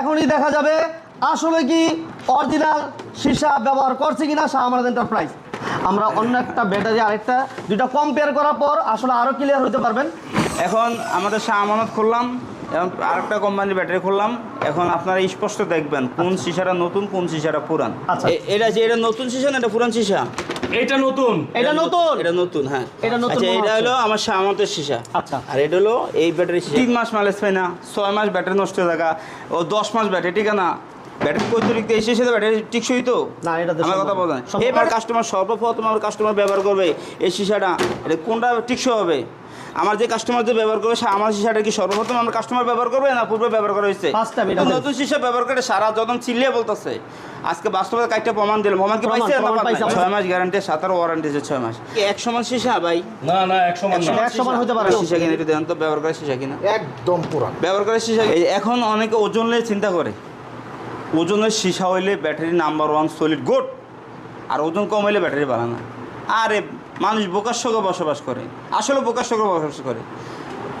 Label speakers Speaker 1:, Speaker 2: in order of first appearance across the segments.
Speaker 1: এখনই দেখা যাবে আসলে কি অরিজিনাল সীসা ব্যবহার করছে কিনা শাহমারাদ এন্টারপ্রাইজ আমরা অন্য একটা ব্যাটারি আরেকটা দুটা কম্পেয়ার করার পর আসলে আরও ক্লিয়ার হতে পারবেন
Speaker 2: এখন আমাদের শাহ আমানত খুললাম এবং আরেকটা কোম্পানির ব্যাটারি খুললাম এখন আপনারা স্পষ্ট দেখবেন কোন আচ্ছা। সিসাটা নতুন কোন সীসাটা পুরান
Speaker 3: আচ্ছা এটা যে এটা নতুন সীসা না এটা পুরান সিসা
Speaker 4: এটা নতুন
Speaker 1: এটা নতুন
Speaker 3: এটা নতুন হ্যাঁ এটা নতুন আচ্ছা এটা হলো আমার সামন্তের সীসা আচ্ছা আর এটা হলো এই ব্যাটারি
Speaker 2: তিন মাস মাইলেজ পায় না ছয় মাস ব্যাটারি নষ্ট হয়ে থাকা ও দশ মাস ব্যাটারি ঠিক না ব্যাটারি তো না এটা এবার কাস্টমার কাস্টমার ব্যবহার করবে এই সীসাটা এটা কোনটা টিকসই হবে আমার যে কাস্টমার যে ব্যবহার করবে আমার সিসাটা কি সর্বপ্রথম আমার কাস্টমার ব্যবহার করবে না পূর্বে ব্যবহার করা হয়েছে নতুন সিসা ব্যবহার করে সারা যখন চিল্লিয়ে বলতেছে আজকে বাস্তবতা কয়েকটা প্রমাণ দিলাম আমার কি পাইছে না পাইছে ছয় মাস গ্যারান্টি সাতার ওয়ারেন্টি যে ছয় মাস
Speaker 3: এক সমান সিসা ভাই
Speaker 4: না না এক সমান
Speaker 1: না এক সমান হতে পারে
Speaker 3: সিসা কিনা একটু দেন তো ব্যবহার করে সিসা কিনা
Speaker 4: একদম পুরা
Speaker 2: ব্যবহার করে সিসা এখন অনেকে ওজন নিয়ে চিন্তা করে ওজনের সীসা হইলে battery number one solid good আর ওজন কম হইলে ব্যাটারি বাড়ানো আরে মানুষ বোকার সঙ্গে বসবাস করে আসলে বোকার সঙ্গে বসবাস করে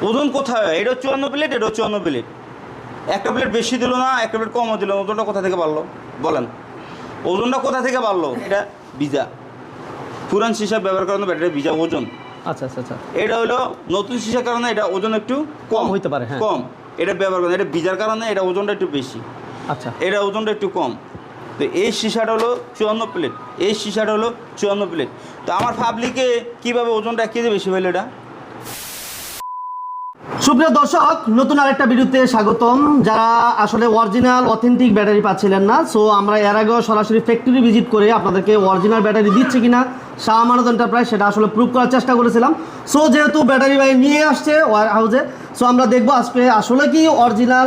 Speaker 2: ওজন কোথায় এটা চুয়ান্ন প্লেট এটা চুয়ান্ন প্লেট একটা প্লেট বেশি দিল না একটা প্লেট কমও দিল ওজনটা কোথা থেকে বাড়লো বলেন ওজনটা কোথা থেকে বাড়লো এটা ভিজা পুরান সিসা ব্যবহার করানো ব্যাটারি ভিজা ওজন আচ্ছা আচ্ছা আচ্ছা এটা হলো নতুন সিসার কারণে এটা ওজন একটু কম হইতে পারে হ্যাঁ। কম এটা ব্যবহার করেন এটা ভিজার কারণে এটা ওজনটা একটু বেশি আচ্ছা এটা ওজনটা একটু কম তো এই সিসাটা হলো চুয়ান্ন প্লেট এই সিসাটা হলো চুয়ান্ন প্লেট তো আমার পাবলিকে কীভাবে ওজনটা এক কেজি বেশি হইলো এটা
Speaker 1: সুপ্রিয় দর্শক নতুন আরেকটা ভিডিওতে স্বাগতম যারা আসলে অরিজিনাল অথেন্টিক ব্যাটারি পাচ্ছিলেন না সো আমরা এর আগেও সরাসরি ফ্যাক্টরি ভিজিট করে আপনাদেরকে অরিজিনাল ব্যাটারি দিচ্ছে কিনা শাহ মানদ এন্টারপ্রাইজ সেটা আসলে প্রুভ করার চেষ্টা করেছিলাম সো যেহেতু ব্যাটারি ভাই নিয়ে আসছে ওয়ার হাউসে সো আমরা দেখবো আজকে আসলে কি অরিজিনাল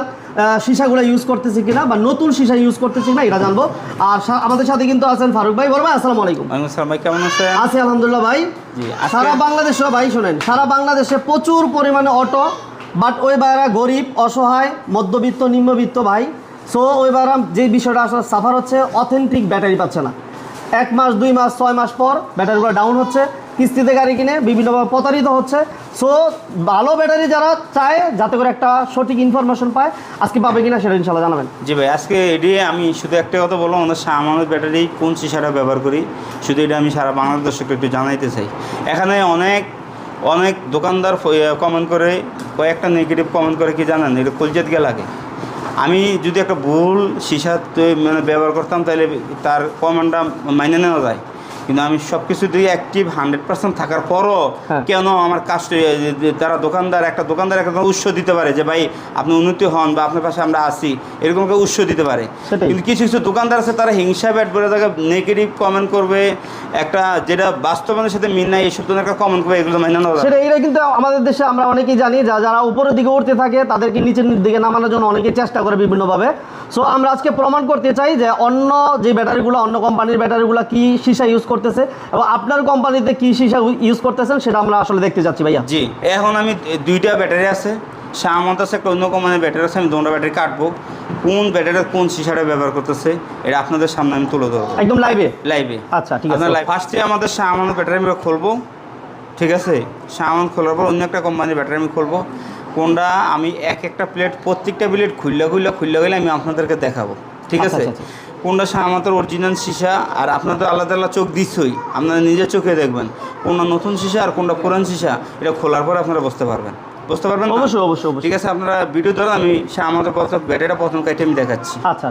Speaker 1: সীসাগুলো ইউজ করতেছি কিনা বা নতুন সীসা ইউজ করতেছি কিনা এটা জানবো আর আমাদের সাথে কিন্তু আছেন ফারুক ভাই বড় ভাই আসসালামু আলাইকুম
Speaker 2: আসসালাম ভাই কেমন আছেন
Speaker 1: আছি আলহামদুলিল্লাহ ভাই সারা বাংলাদেশে ভাই শোনেন সারা বাংলাদেশে প্রচুর পরিমাণে অটো বাট ওই বাইরা গরিব অসহায় মধ্যবিত্ত নিম্নবিত্ত ভাই সো ওই বাইরা যে বিষয়টা আসলে সাফার হচ্ছে অথেন্টিক ব্যাটারি পাচ্ছে না এক মাস দুই মাস ছয় মাস পর ব্যাটারিগুলো ডাউন হচ্ছে কিস্তিতে গাড়ি কিনে বিভিন্নভাবে প্রতারিত হচ্ছে সো ভালো ব্যাটারি যারা চায় যাতে করে একটা সঠিক ইনফরমেশন পায় আজকে পাবে কিনা সেটা ইনশাল্লাহ জানাবেন
Speaker 2: জি ভাই আজকে এটি আমি শুধু একটা কথা বললাম আমাদের সামান্য ব্যাটারি কোন সিসারা ব্যবহার করি শুধু এটা আমি সারা বাংলাদেশকে একটু জানাইতে চাই এখানে অনেক অনেক দোকানদার কমেন্ট করে কয়েকটা নেগেটিভ কমেন্ট করে কি জানেন এটা কলজাত গিয়ে লাগে আমি যদি একটা ভুল সিসা মানে ব্যবহার করতাম তাহলে তার কমেন্টটা মাইনে নেওয়া যায় কিন্তু আমি সব কিছু দিয়ে অ্যাক্টিভ হান্ড্রেড পার্সেন্ট থাকার পরও হ্যাঁ। কেন আমার কাজ তারা দোকানদার একটা দোকানদার একটা উৎস দিতে পারে যে ভাই আপনি উন্নতি হন বা আপনার পাশে আমরা আসি এরকম কেউ উৎস দিতে পারে কিন্তু কিছু কিছু দোকানদার আছে তারা হিংসা ব্যাট বলে তাকে নেগেটিভ কমেন্ট করবে একটা যেটা বাস্তবের সাথে মিল নাই এইসব ধরনের একটা কমেন্ট করবে এগুলো মেনে নেওয়া
Speaker 1: সেটা এটা কিন্তু আমাদের দেশে আমরা অনেকেই জানি যা যারা উপরের দিকে উঠতে থাকে তাদেরকে নিচের দিকে নামানোর জন্য অনেকেই চেষ্টা করে বিভিন্নভাবে সো আমরা আজকে প্রমাণ করতে চাই যে অন্য যে ব্যাটারিগুলো অন্য কোম্পানির ব্যাটারিগুলো কি সিসা ইউজ করে করতেছে এবং আপনার কোম্পানিতে কি সীসা ইউজ করতেছেন সেটা আমরা আসলে দেখতে যাচ্ছি ভাইয়া
Speaker 2: জি এখন আমি দুইটা ব্যাটারি আছে সামন্ত আছে একটা অন্য কোম্পানির ব্যাটারি আছে আমি দুটো ব্যাটারি কাটবো কোন ব্যাটারি কোন সিসাটা ব্যবহার করতেছে এটা আপনাদের সামনে আমি তুলে ধরবো একদম লাইভে লাইভে আচ্ছা ঠিক আছে লাইভ ফার্স্টে আমাদের সামন্ত ব্যাটারি আমি খুলবো ঠিক আছে সামন্ত খোলার পর অন্য একটা কোম্পানির ব্যাটারি আমি খুলবো কোনটা আমি এক একটা প্লেট প্রত্যেকটা প্লেট খুললে খুললে খুললে গেলে আমি আপনাদেরকে দেখাবো ঠিক আচ্ছা, আছে আচ্ছা, আচ্ছা। কোনটা আমাদের অরিজিনাল সীসা আর আপনার তো আলাদা আলাদা চোখ দিচ্ছই আপনারা নিজের চোখে দেখবেন কোনটা নতুন সীসা আর কোনটা পুরান সীসা এটা খোলার পর আপনারা বুঝতে পারবেন বুঝতে পারবেন অবশ্যই অবশ্যই ঠিক আছে আপনারা ভিডিও দ্বারা আমি সে আমাদের প্রথম ব্যাটারিটা প্রথম কাইটে আমি দেখাচ্ছি
Speaker 1: আচ্ছা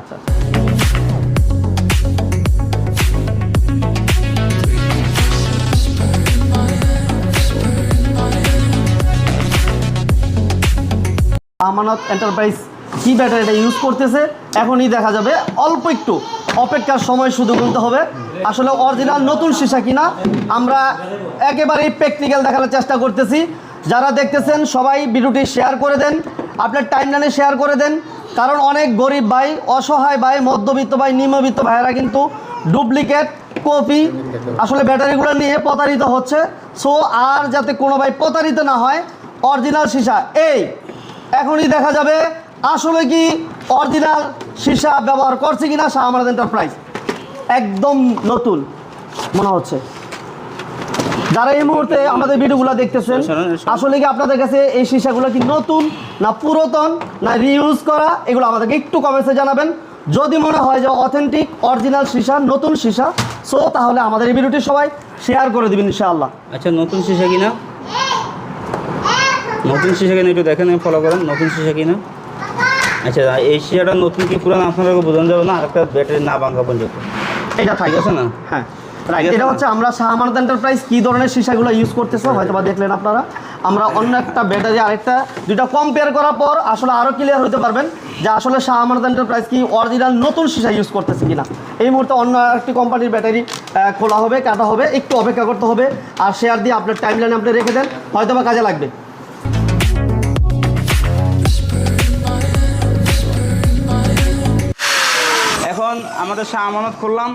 Speaker 1: আচ্ছা আমানত এন্টারপ্রাইজ কি ব্যাটারিটা ইউজ করতেছে এখনই দেখা যাবে অল্প একটু অপেক্ষার সময় শুধু গুনতে হবে আসলে অরিজিনাল নতুন সীসা কিনা আমরা একেবারেই প্র্যাকটিক্যাল দেখানোর চেষ্টা করতেছি যারা দেখতেছেন সবাই ভিডিওটি শেয়ার করে দেন আপনার টাইমলাইনে শেয়ার করে দেন কারণ অনেক গরিব ভাই অসহায় ভাই মধ্যবিত্ত ভাই নিম্নবিত্ত ভাইয়েরা কিন্তু ডুপ্লিকেট কপি আসলে ব্যাটারিগুলো নিয়ে প্রতারিত হচ্ছে সো আর যাতে কোনো ভাই প্রতারিত না হয় অরিজিনাল সীসা এই এখনই দেখা যাবে আসলে কি অরিজিনাল সীসা ব্যবহার করছে কিনা শাহমারাদ আমাদের এন্টারপ্রাইজ একদম নতুন মনে হচ্ছে যারা এই মুহূর্তে আমাদের ভিডিওগুলো দেখতেছেন আসলে কি আপনাদের কাছে এই সীসাগুলো কি নতুন না পুরাতন না রিউজ করা এগুলো আমাদেরকে একটু কমেন্টসে জানাবেন যদি মনে হয় যে অথেন্টিক অরিজিনাল সীসা নতুন সীসা সো তাহলে আমাদের এই ভিডিওটি সবাই শেয়ার করে দেবেন ইনশাআল্লাহ
Speaker 2: আচ্ছা নতুন সীসা কিনা নতুন সীসা কিনা একটু দেখেন ফলো করেন নতুন সীসা কিনা আচ্ছা এই শিয়াটা নতুন কি পুরান আপনাদেরকে বোঝানো যাবে না আরেকটা ব্যাটারি না ভাঙা পর্যন্ত এটা থাকে আছে না
Speaker 1: হ্যাঁ এটা হচ্ছে আমরা শাহমানত এন্টারপ্রাইজ কী ধরনের সীসাগুলো ইউজ করতেছে হ্যাঁ। হয়তো বা দেখলেন আপনারা আমরা অন্য একটা ব্যাটারি আরেকটা দুটা কম্পেয়ার করার পর আসলে আরও ক্লিয়ার হতে পারবেন যে আসলে শাহমানত এন্টারপ্রাইজ কি অরিজিনাল নতুন সীসা ইউজ করতেছে কিনা এই মুহূর্তে অন্য একটি কোম্পানির ব্যাটারি খোলা হবে কাটা হবে একটু অপেক্ষা করতে হবে আর শেয়ার দিয়ে আপনার টাইম লাইনে আপনি রেখে দেন হয়তো বা কাজে লাগবে
Speaker 2: আমাদের শাহ আমানত খুললাম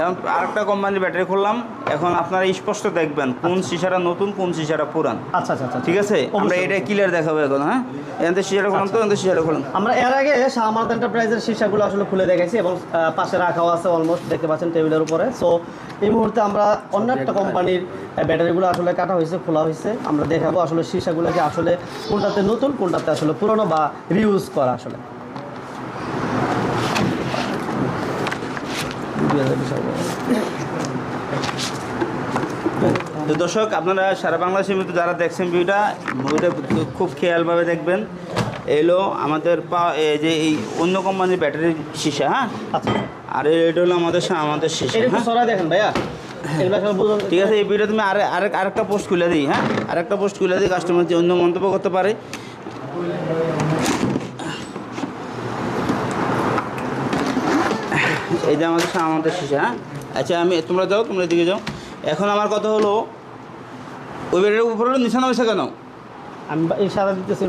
Speaker 2: এবং আরেকটা কোম্পানির ব্যাটারি খুললাম এখন আপনারা স্পষ্ট দেখবেন কোন আচ্ছা। সিসারা নতুন কোন সিসারা পুরান আচ্ছা আচ্ছা আচ্ছা ঠিক আছে আমরা এটা ক্লিয়ার দেখাবো এখন হ্যাঁ এনতে সিসারা খুলুন তো আচ্ছা। এনতে সিসারা খুলুন
Speaker 1: আমরা এর আগে আমানত এন্টারপ্রাইজের সিসাগুলো আসলে খুলে দেখাইছি এবং পাশে রাখাও আছে অলমোস্ট দেখতে পাচ্ছেন টেবিলের উপরে সো এই মুহূর্তে আমরা অন্য একটা কোম্পানির ব্যাটারিগুলো আসলে কাটা হয়েছে খোলা হয়েছে আমরা দেখাবো আসলে সিসাগুলোকে আসলে কোনটাতে নতুন কোনটাতে আসলে পুরনো বা রিউজ করা আসলে
Speaker 2: তো দর্শক আপনারা সারা বাংলাদেশের মধ্যে যারা দেখছেন ভিউটা ভিউটা খুব খেয়ালভাবে দেখবেন এলো আমাদের পা এই যে এই অন্য কোম্পানির ব্যাটারির সীসা হ্যাঁ আর এটা হলো আমাদের আমাদের সীসা হ্যাঁ দেখেন ভাইয়া ঠিক আছে এই ভিডিও তুমি আরে আরেক আরেকটা পোস্ট খুলে দিই হ্যাঁ আরেকটা পোস্ট খুলে দিই কাস্টমার যে অন্য মন্তব্য করতে পারে এই যে আমাদের আমাদের শিশা হ্যাঁ আচ্ছা আমি তোমরা যাও তোমরা এদিকে যাও এখন আমার কথা হলো ওই বেডের উপরে হলো নিশানা হয়েছে কেন
Speaker 1: আমি এই সারা দিতেছি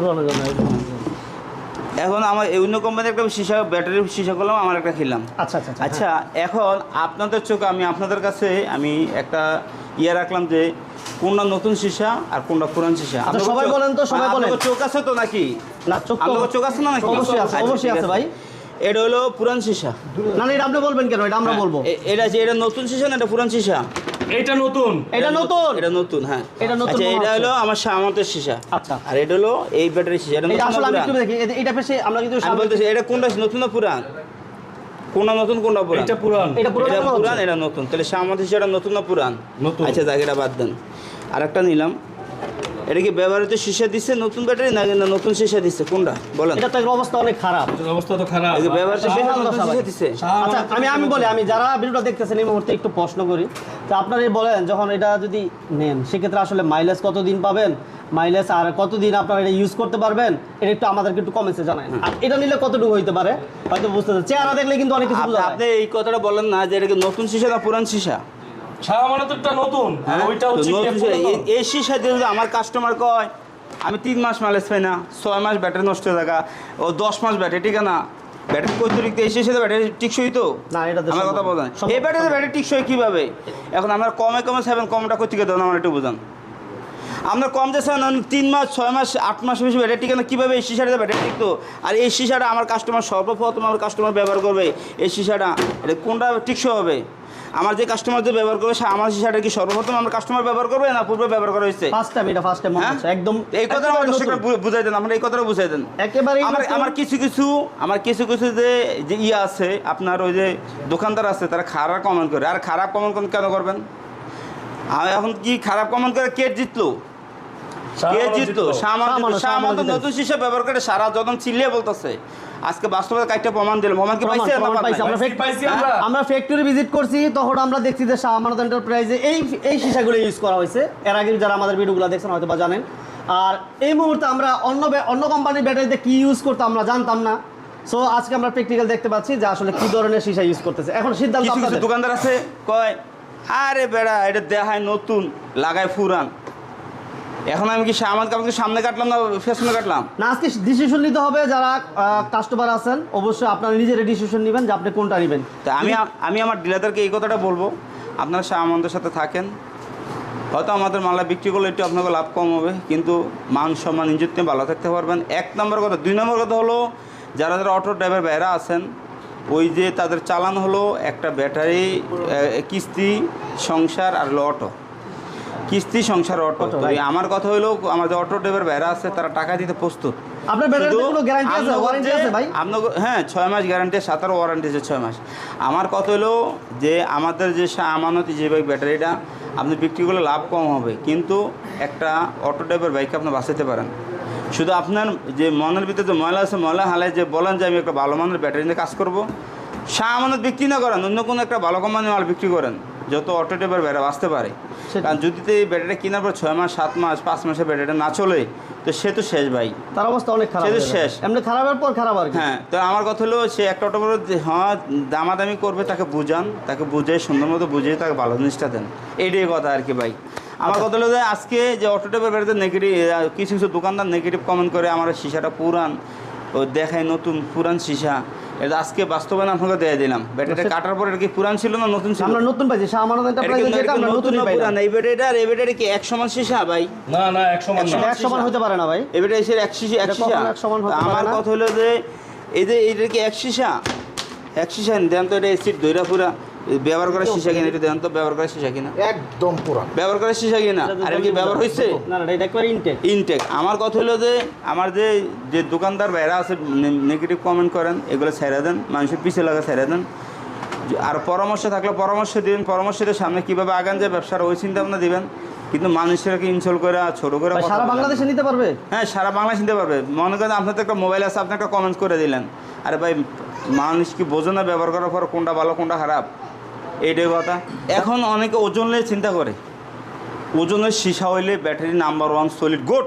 Speaker 2: এখন আমার অন্য কোম্পানির একটা সীসা ব্যাটারির সীসা করলাম আমার একটা খেলাম আচ্ছা আচ্ছা আচ্ছা, আচ্ছা হ্যাঁ। এখন আপনাদের চোখে আমি আপনাদের কাছে আমি একটা ইয়ে রাখলাম যে কোনটা নতুন সীসা আর কোনটা পুরান সীসা
Speaker 1: আচ্ছা, সবাই বলেন তো সবাই বলেন
Speaker 2: চোখ আছে তো নাকি না চোখ চোখ আছে না নাকি
Speaker 1: অবশ্যই আছে আচ্ছা, অবশ্যই আছে ভাই
Speaker 2: এটা হলো পুরান সীসা
Speaker 1: না এটা আপনি বলবেন কেন এটা আমরা হ্যাঁ, বলবো
Speaker 2: এটা যে এটা নতুন সীসা না এটা পুরান সীসা
Speaker 4: এটা নতুন
Speaker 1: এটা নতুন
Speaker 2: এটা নতুন হ্যাঁ এটা নতুন আচ্ছা এটা হলো আমার সীসা আচ্ছা আর এটা হলো এই ব্যাটারি সীসা
Speaker 1: এটা আসলে আমি একটু দেখি এটা পেছে আমরা কিন্তু বলতেছি এটা কোনটা নতুন না পুরান
Speaker 2: কোনটা নতুন কোনটা পুরান এটা পুরান এটা পুরান এটা নতুন তাহলে সামন্তের সীসা নতুন না পুরান নতুন আচ্ছা দাগ এটা বাদ দেন আর একটা নিলাম এটা কি ব্যবহৃত সীসা দিচ্ছে নতুন ব্যাটারি না কিনা নতুন সীসা দিচ্ছে কোনটা বলেন
Speaker 1: এটা তো এর অবস্থা অনেক খারাপ
Speaker 4: এর অবস্থা তো খারাপ এই
Speaker 1: ব্যবহৃত সীসা নতুন সীসা দিচ্ছে আচ্ছা আমি আমি বলি আমি যারা ভিডিওটা দেখতেছেন এই মুহূর্তে একটু প্রশ্ন করি তো আপনারা বলেন যখন এটা যদি নেন সেক্ষেত্রে আসলে মাইলেজ কত দিন পাবেন মাইলেজ আর কতদিন আপনারা এটা ইউজ করতে পারবেন এটা একটু আমাদেরকে একটু কমেন্টসে জানায় আর এটা নিলে কতটুকু হইতে পারে হয়তো বুঝতে চেহারা দেখলে কিন্তু অনেক কিছু
Speaker 2: আপনি এই কথাটা বলেন না যে এটা নতুন সীসা না পুরান সীসা
Speaker 4: শাহমানতেরটা নতুন
Speaker 2: হ্যাঁ, যদি আমার কাস্টমার কয় আমি তিন মাস মালেজ পাই না ছয় মাস ব্যাটারি নষ্ট হয়ে থাকা ও দশ মাস ব্যাটারি ঠিকানা ব্যাটারি ব্যাটারি তো না এটা ব্যাটারি কীভাবে এখন আমরা কমে কমে কমটা আমার কম যে তিন মাস ছয় মাস আট মাস বেশি ব্যাটারি টিকে না কীভাবে এসি সিসাটা ব্যাটারি টিকতো আর এসি সারা আমার কাস্টমার সর্বপ্রথম আমার কাস্টমার ব্যবহার করবে এসি সারা এটা কোনটা টিকসই হবে আমার যে কাস্টমারদের ব্যবহার করবে আমার সেটা কি সর্বপ্রথম আমার কাস্টমার ব্যবহার করবে না পূর্বে ব্যবহার করা হয়েছে
Speaker 1: হ্যাঁ?
Speaker 2: এই কথাটা বুঝাই দেন আমরা এই কথাটা বুঝাই দেন একেবারে আমার কিছু কিছু আমার কিছু কিছু যে যে ইয়ে আছে আপনার ওই যে দোকানদার আছে তারা খারাপ কমেন্ট করে আর খারাপ কমেন্ট কেন করবেন এখন কি খারাপ কমেন্ট করে কে জিতলো কে জিতলো সামান্য নতুন শিশু ব্যবহার করে সারা যখন চিল্লিয়ে বলতেছে আজকে বাস্তবতা কাজটা প্রমাণ দিলাম প্রমাণ কি
Speaker 1: আমরা ফেক পাইছি আমরা আমরা ফ্যাক্টরি ভিজিট করছি তখন আমরা দেখছি যে শাহ আমানত এন্টারপ্রাইজে এই এই সীসাগুলো ইউজ করা হয়েছে এর আগে যারা আমাদের ভিডিওগুলো দেখছেন হয়তো বা জানেন আর এই মুহূর্তে আমরা অন্য অন্য কোম্পানির ব্যাটারিতে কি ইউজ করতে আমরা জানতাম না সো আজকে আমরা প্র্যাকটিক্যাল দেখতে পাচ্ছি যে আসলে কি ধরনের সীসা ইউজ করতেছে এখন সিদ্ধান্ত
Speaker 2: দোকানদার আছে কয় আরে বেড়া এটা দেহায় নতুন লাগায় ফুরান এখন আমি কি আমার আমাকে সামনে কাটলাম না ফেসনে কাটলাম
Speaker 1: না আজকে ডিসিশন নিতে হবে যারা কাস্টমার আছেন অবশ্যই আপনারা নিজের ডিসিশন নেবেন যে আপনি কোনটা নেবেন
Speaker 2: তা আমি আমি আমার ডিলারদেরকে এই কথাটা বলবো আপনারা আমাদের সাথে থাকেন হয়তো আমাদের মালা বিক্রি করলে একটু আপনাকে লাভ কম হবে কিন্তু মান সম্মান ইজ্জত নিয়ে ভালো থাকতে পারবেন এক নম্বর কথা দুই নম্বর কথা হলো যারা যারা অটো ড্রাইভার বাইরা আছেন ওই যে তাদের চালান হলো একটা ব্যাটারি কিস্তি সংসার আর হলো অটো কিস্তি সংসার অটো আমার কথা হলো আমাদের অটো ড্রাইভার ভাইরা আছে তারা টাকা দিতে প্রস্তুত
Speaker 1: আপনার কোনো গ্যারান্টি আছে ওয়ারেন্টি আছে ভাই
Speaker 2: আপনার হ্যাঁ 6 মাস গ্যারান্টি আছে সাতার ওয়ারেন্টি আছে 6 মাস আমার কথা হলো যে আমাদের যে আমানতি যে ভাই ব্যাটারিটা আপনি বিক্রি করলে লাভ কম হবে কিন্তু একটা অটো ড্রাইভার বাইকে আপনি বাঁচাতে পারেন শুধু আপনার যে মনের ভিতরে যে ময়লা আছে ময়লা হালায় যে বলেন যে আমি একটা ভালো মানের ব্যাটারি নিয়ে কাজ করবো সা আমানত বিক্রি না করেন অন্য কোনো একটা ভালো কোম্পানির মাল বিক্রি করেন যত অটো ড্রাইভার বেড়া বাঁচতে পারে কারণ যদি এই ব্যাটারিটা কেনার পর ছয় মাস সাত মাস পাঁচ মাসে ব্যাটারিটা না চলে তো সে তো শেষ ভাই
Speaker 1: তার অবস্থা অনেক খারাপ সে
Speaker 2: তো শেষ এমনি খারাপের পর খারাপ আর হ্যাঁ তো আমার কথা হলো সে একটা অটো বড় হ্যাঁ দামাদামি করবে তাকে বুঝান তাকে বুঝে সুন্দর মতো বুঝে তাকে ভালো জিনিসটা দেন এটাই কথা আর কি ভাই আমার আচ্ছা। কথা হলো যে আজকে যে অটো টেপের বেড়াতে নেগেটিভ কিছু কিছু দোকানদার নেগেটিভ কমেন্ট করে আমার শিশাটা পুরান ও দেখায় নতুন পুরান শিশা এটা আজকে বাস্তবায়ন আপনাকে দিয়ে দিলাম ব্যাটারিটা আচ্ছা। কাটার পর এটা কি পুরান ছিল না নতুন ছিল
Speaker 1: আমরা নতুন পাইছি আমার আমানত এন্টারপ্রাইজ যেটা আমরা নতুন পুরান
Speaker 2: এই ব্যাটারিটা আর এই ব্যাটারি কি এক সমান শিশা ভাই
Speaker 4: না না এক সমান
Speaker 1: না এক সমান হতে পারে না ভাই
Speaker 2: এই ব্যাটারি এর এক শেষা এক শেষা আমার কথা হলো যে এই যে এটা কি এক শিশা এক শিশা দেন তো এটা এসিড দইরা পুরা ব্যবহার করা শিশা কিনা এটা দেন তো ব্যবহার করা শিশা কিনা
Speaker 4: একদম পুরো
Speaker 2: ব্যবহার করা শিশা কিনা আর কি ব্যবহার হয়েছে ইনটেক আমার কথা হলো যে আমার যে যে দোকানদার বাইরা আছে নেগেটিভ কমেন্ট করেন এগুলো ছেড়ে দেন মানুষের পিছিয়ে লাগা ছেড়ে দেন আর পরামর্শ থাকলে পরামর্শ দিবেন পরামর্শ দিয়ে সামনে কীভাবে আগান যায় ব্যবসার ওই চিন্তা ভাবনা দিবেন কিন্তু মানুষেরাকে ইনসল করে ছোট করে
Speaker 1: সারা বাংলাদেশে নিতে পারবে
Speaker 2: হ্যাঁ সারা বাংলাদেশ নিতে পারবে মনে করেন আপনার তো একটা মোবাইল আছে আপনি একটা কমেন্ট করে দিলেন আরে ভাই মানুষ কি বোঝো না ব্যবহার করার পর কোনটা ভালো কোনটা খারাপ এইটাই কথা এখন অনেকে ওজন নিয়ে চিন্তা করে ওজনের সীসা হইলে battery number one solid good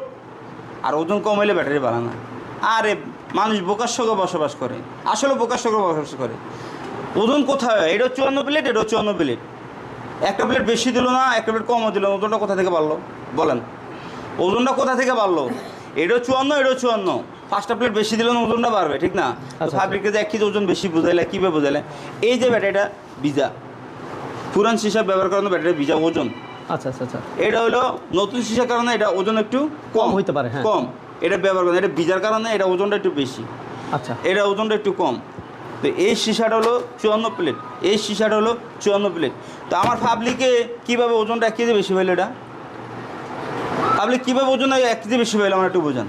Speaker 2: আর ওজন কম হইলে ব্যাটারি বাড়ে না আরে মানুষ বোকার সঙ্গে বসবাস করে আসলে বোকার সঙ্গে বসবাস করে ওজন কোথায় হয় এটা চুয়ান্ন প্লেট এটা চুয়ান্ন প্লেট একটা প্লেট বেশি দিল না একটা প্লেট কমও দিল ওজনটা কোথা থেকে বাড়লো বলেন ওজনটা কোথা থেকে বাড়লো এটাও চুয়ান্ন এটাও চুয়ান্ন পাঁচটা প্লেট বেশি দিলে ওজনটা বাড়বে ঠিক না ফাইভ আচ্ছা। লিটার এক কেজি ওজন বেশি বোঝাইলে কীভাবে বোঝাইলে এই যে ব্যাটারিটা বিজা পুরান সিসা ব্যবহার করানো ব্যাটারি ভিজা ওজন আচ্ছা আচ্ছা আচ্ছা এটা হলো নতুন সিসার কারণে এটা ওজন একটু কম হইতে পারে হ্যাঁ কম এটা ব্যবহার করেন এটা ভিজার কারণে এটা ওজনটা একটু বেশি আচ্ছা এটা ওজনটা একটু কম তো এই সিসাটা হলো চুয়ান্ন প্লেট এই সিসাটা হলো চুয়ান্ন প্লেট তো আমার পাবলিকে কীভাবে ওজনটা এক কেজি বেশি হইলো এটা পাবলিক কীভাবে ওজন এক কেজি বেশি হইলো আমার একটু বোঝান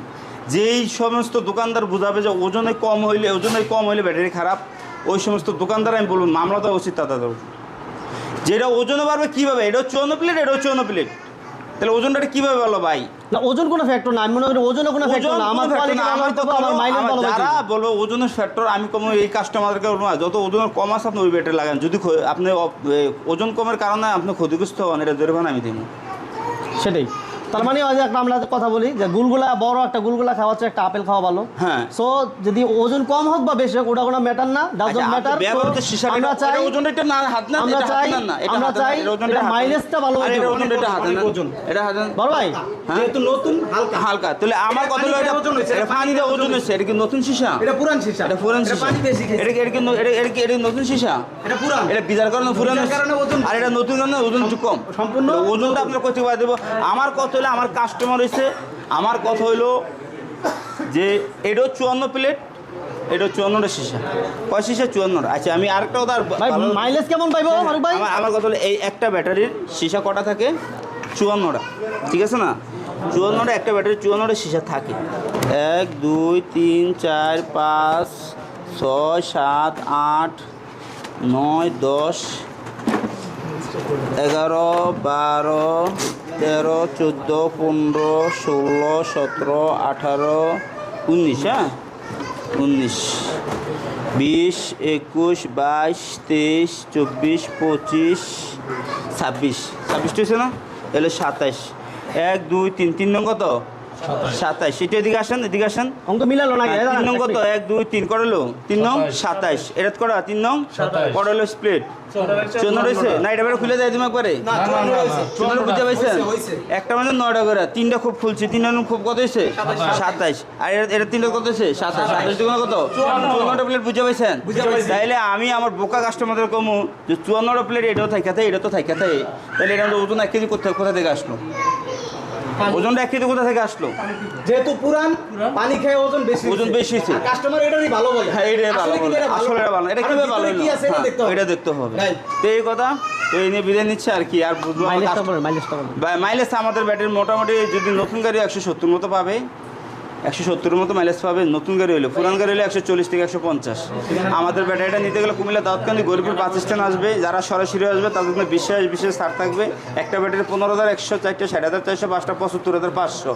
Speaker 2: যেই সমস্ত দোকানদার বোঝাবে যে ওজনে কম হইলে ওজনে কম হইলে ব্যাটারি খারাপ ওই সমস্ত দোকানদার আমি বলুন মামলা দেওয়া উচিত তাদের যেটা ওজনও বাড়বে কীভাবে এটা হচ্ছে অন্য প্লেট এটা হচ্ছে অন্য প্লেট তাহলে ওজনটা কীভাবে বলো ভাই
Speaker 1: না ওজন কোনো ফ্যাক্টর না আমি মনে করি ওজনও কোনো ফ্যাক্টর না আমার কোয়ালিটি
Speaker 2: আমার তো আমার মাইলেজ ভালো যারা বলবো ওজনের ফ্যাক্টর আমি কম এই কাস্টমারকে বলবো যত ওজন কম আছে আপনি ওই বেটে লাগান যদি আপনি ওজন কমের কারণে আপনি ক্ষতিগ্রস্ত হন এটা জরিমানা আমি দিব
Speaker 1: সেটাই তার মানে যে একটা আমরা কথা বলি যে গুলগুলা বড় একটা গুলগুলা খাওয়া হচ্ছে একটা আপেল খাওয়া ভালো হ্যাঁ সো যদি ওজন কম হোক বা বেশি হোক ওটা কোনো ম্যাটার না ডাজন আচ্ছা, ম্যাটার আমরা চাই ওজন এটা না হাত না আমরা চাই আমরা চাই এটা মাইলেজটা ভালো হবে ওজন এটা হাত না ওজন এটা হাত না বড় ভাই হ্যাঁ। যেহেতু নতুন হালকা হালকা তাহলে আমার কথা হলো এটা ওজন হইছে এটা পানি দিয়ে ওজন হইছে এটা কি নতুন সীসা এটা পুরান সীসা এটা পুরান সীসা পানি বেশি খাইছে এটা কি এটা এটা কি এটা নতুন সীসা এটা পুরান এটা বিজার কারণে পুরান কারণে ওজন আর এটা নতুন কারণে ওজন একটু কম সম্পূর্ণ ওজনটা আপনি কত দেব আমার কত হইলে আমার কাস্টমার হয়েছে আমার কথা হইলো যে এটাও চুয়ান্ন প্লেট এটা চুয়ান্নটা সিসা কয় সিসা চুয়ান্নটা আচ্ছা আমি আরেকটা কথা মাইলেজ কেমন পাইবো হ্যাঁ, আমার কথা হলো এই একটা ব্যাটারির সিসা কটা থাকে চুয়ান্নটা ঠিক আছে না চুয়ান্নটা একটা ব্যাটারি চুয়ান্নটা সিসা থাকে এক দুই তিন চার পাঁচ ছয় সাত আট নয় দশ এগারো বারো তেরো চোদ্দো পনেরো ষোলো সতেরো আঠারো উনিশ হ্যাঁ উনিশ বিশ একুশ বাইশ তেইশ চব্বিশ পঁচিশ ছাব্বিশ ছাব্বিশটা হয়েছে না তাহলে সাতাইশ এক দুই তিন তিন নম্বর তো সাতাইশ এটা এদিকে আসেন এদিকে আসেন মিলালো না হ্যাঁ, তিন নং কত এক দুই তিন করলো তিন নং সাতাইশ এটা করা তিন নং করলো স্প্লিট খুলে দেয় বুঝতে একটা মানে তিনটা খুব খুব সাতাইশ আর এটা তাইলে আমি আমার বোকা কাস্টমার কমু যে চুয়ান্নটা প্লেট এটাও থাইকা থাকে এটা তো থাইকা থাকে তাহলে এটা ওজন এক কেজি কোথায় কোথা থেকে আসলো ওজনটা একটু কোথা থেকে আসলো যেহেতু পুরান পানি খেয়ে ওজন বেশি ওজন বেশি হচ্ছে কাস্টমার এটারই ভালো বলে হ্যাঁ এটাই ভালো আসলে এটা ভালো এটা কিভাবে ভালো কি আছে হ্যাঁ, এটা দেখতে হবে তো এই কথা তো এই নিয়ে বিদায় নিচ্ছে আর কি আর মাইলেজ আমাদের ব্যাটারি মোটামুটি যদি নতুন গাড়ি একশো সত্তর মতো পাবে একশো সত্তরের মতো মাইলেজ পাবে নতুন গাড়ি হলে পুরান গাড়ি হলে একশো চল্লিশ থেকে একশো পঞ্চাশ আমাদের ব্যাটারিটা নিতে গেলে কুমিল্লা দাউদকান্দি গরিবের পাঁচ স্ট্যান্ড আসবে যারা সরাসরি আসবে তাদের জন্য বিশেষ বিশেষ ছাড় থাকবে একটা ব্যাটারি পনেরো হাজার একশো চারটে ষাট হাজার চারশো পাঁচটা পঁচাত্তর হাজার পাঁচশো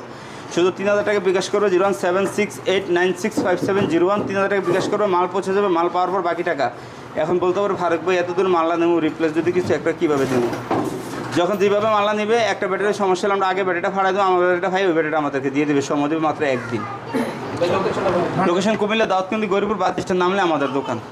Speaker 1: শুধু তিন হাজার টাকা বিকাশ করবে zero one seven six eight nine six five seven zero one তিন হাজার টাকা বিকাশ করবে মাল পৌঁছে যাবে মাল পাওয়ার পর বাকি টাকা এখন বলতে পারবো ফারুক ভাই এতদূর মাল্লা নেবো রিপ্লেস যদি কিছু একটা কীভাবে দেবো যখন যেভাবে মালা নিবে একটা ব্যাটারির সমস্যা হলে আমরা আগে ব্যাটারিটা ভাড়া দেবো আমার ব্যাটারিটা ভাই ওই ব্যাটারিটা আমাদেরকে দিয়ে দেবে সময় দেবে মাত্র একদিন লোকেশন কুমিল্লা দাওয়াত কিন্তু গরিবুর স্ট্যান্ড নামলে আমাদের দোকান